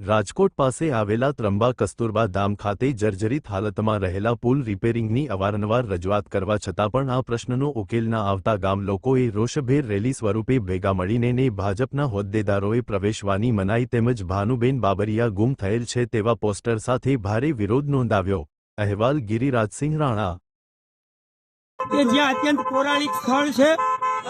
રાજકોટ પાસે આવેલા ત્રંબા કસ્તુરબા ધામ ખાતે જર્જરિત હાલતમાં રહેલા પુલ રિપેરિંગની અવારનવાર રજૂઆત કરવા છતાં પણ આ પ્રશ્નનો ઉકેલ ન આવતા ગામ લોકોએ રોષભેર રેલી સ્વરૂપે ભેગા મળીને ને ભાજપના હોદ્દેદારોએ પ્રવેશવાની મનાઈ તેમજ ભાનુબેન બાબરિયા ગુમ થયેલ છે તેવા પોસ્ટર સાથે ભારે વિરોધ નોંધાવ્યો. અહેવાલ ગિરિરાજસિંહ રાણા. અત્યંત પૌરાણિક સ્થળ છે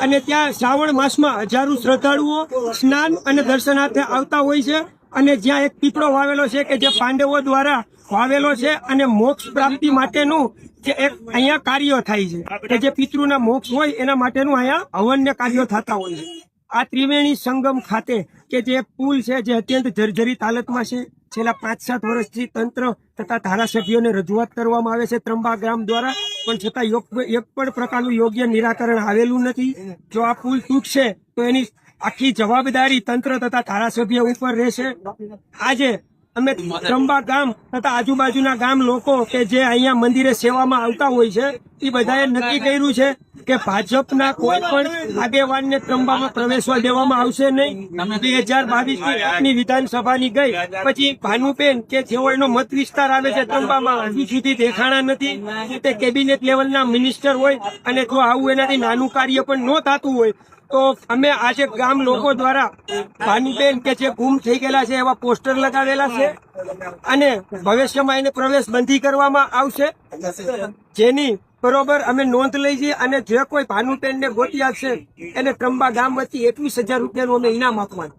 અને ત્યાં શ્રાવણ માસમાં હજારો શ્રદ્ધાળુઓ સ્નાન અને દર્શનાર્થે આવતા હોય છે. અને જ્યાં એક પીપળો વાવેલો છે કે જે પાંડવો દ્વારા વાવેલો છે અને મોક્ષ પ્રાપ્તિ માટેનું જે એક અહીંયા કાર્ય થાય છે. કે જે પિતૃના મોક્ષ હોય એના માટેનું અહીંયા અવન્ય કાર્યો થતા હોય છે. આ ત્રિવેણી સંગમ ખાતે કે જે પુલ છે જે અત્યંત જર્જરિત હાલતમાં છે. છેલ્લા પાંચ સાત વર્ષથી તંત્ર તથા ધારાસભ્યોને રજૂઆત કરવામાં આવે છે ત્રંબા ગ્રામ દ્વારા. પણ છતાં એક પણ પ્રકારનું યોગ્ય નિરાકરણ આવેલું નથી. જો આ પુલ તૂટશે તો એની આખી જવાબદારી તંત્ર તથા ધારાસભ્ય ઉપર રહેશે. આજે અમે ત્રંબા ગામ તથા આજુબાજુના ગામ લોકો કે જે અહીંયા મંદિરે સેવામાં આવતા હોય છે, એ બધાએ નક્કી કર્યું છે કે ભાજપના કોઈ પણ આગેવાનને ત્રંબામાં પ્રવેશવા દેવામાં આવશે નહીં. બે હજાર બાવીસની વિધાનસભાની ગઈ. પછી ભાનુબેન કે જેઓ એનો મત વિસ્તાર આવે છે ત્રંબામાં હજુ સુધી દેખાણા નથી. તે કેબિનેટ લેવલના મિનિસ્ટર હોય અને જો આવું એનાથી નાનું કાર્ય પણ ન થતું હોય તો અમે આજે ગામ લોકો દ્વારા ભાનુબેન કે જે ગુમ થઈ ગયેલા છે એવા પોસ્ટર લગાવેલા છે. અને ભવિષ્યમાં એને પ્રવેશ બંધી કરવામાં આવશે. જેની બરોબર, અમે નોંધ લઈ જઈએ અને જે કોઈ ભાનુબેન ને ગોતી આપશે, એને ત્રંબા ગામ વતી એકવીસ હજાર રૂપિયાનું અમે ઇનામ આપવાનું.